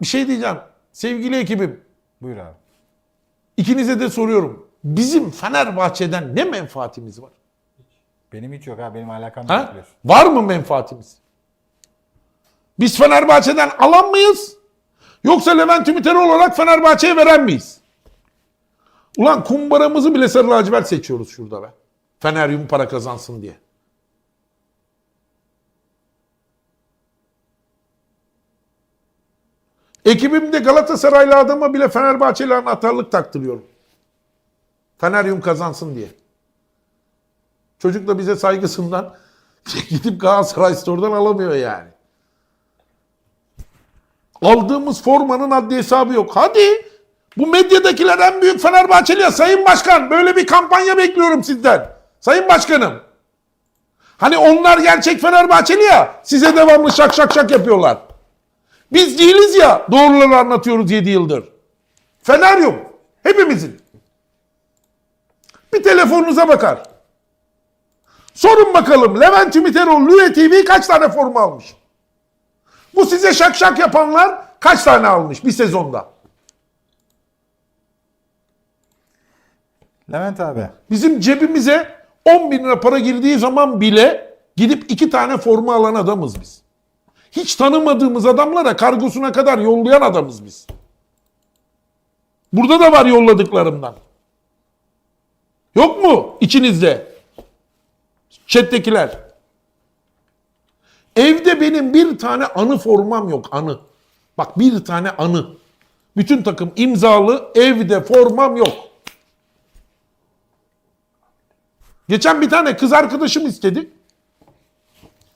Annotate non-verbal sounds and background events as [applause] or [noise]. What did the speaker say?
Bir şey diyeceğim. Sevgili ekibim, Buyur abi. ikinize de soruyorum. Bizim Fenerbahçe'den ne menfaatimiz var? Benim hiç yok abi. Benim alakam yok Ha? biliyorsun. Var mı menfaatimiz? Biz Fenerbahçe'den alan mıyız? Yoksa Levent Ümiter olarak Fenerbahçe'ye veren miyiz? Ulan kumbaramızı bile sarı lacivert seçiyoruz şurada be. Feneryum para kazansın diye. Ekibimde Galatasaraylı adama bile Fenerbahçeli anahtarlık taktırıyorum. Feneryum kazansın diye. Çocuk da bize saygısından [laughs] gidip Galatasaray Store'dan alamıyor yani. Aldığımız formanın adli hesabı yok. Hadi bu medyadakiler en büyük Fenerbahçeli ya Sayın Başkan böyle bir kampanya bekliyorum sizden. Sayın Başkanım. Hani onlar gerçek Fenerbahçeli ya size devamlı şak şak şak yapıyorlar. Biz değiliz ya doğruları anlatıyoruz 7 yıldır. Feneryum hepimizin. Bir telefonunuza bakar. Sorun bakalım Levent Ümiteroğlu Lüve TV kaç tane forma almış? Bu size şak şak yapanlar kaç tane almış bir sezonda? Levent abi. Bizim cebimize 10 bin lira para girdiği zaman bile gidip iki tane forma alan adamız biz. Hiç tanımadığımız adamlara kargosuna kadar yollayan adamız biz. Burada da var yolladıklarımdan. Yok mu içinizde? Chat'tekiler. Evde benim bir tane anı formam yok anı. Bak bir tane anı. Bütün takım imzalı evde formam yok. Geçen bir tane kız arkadaşım istedi.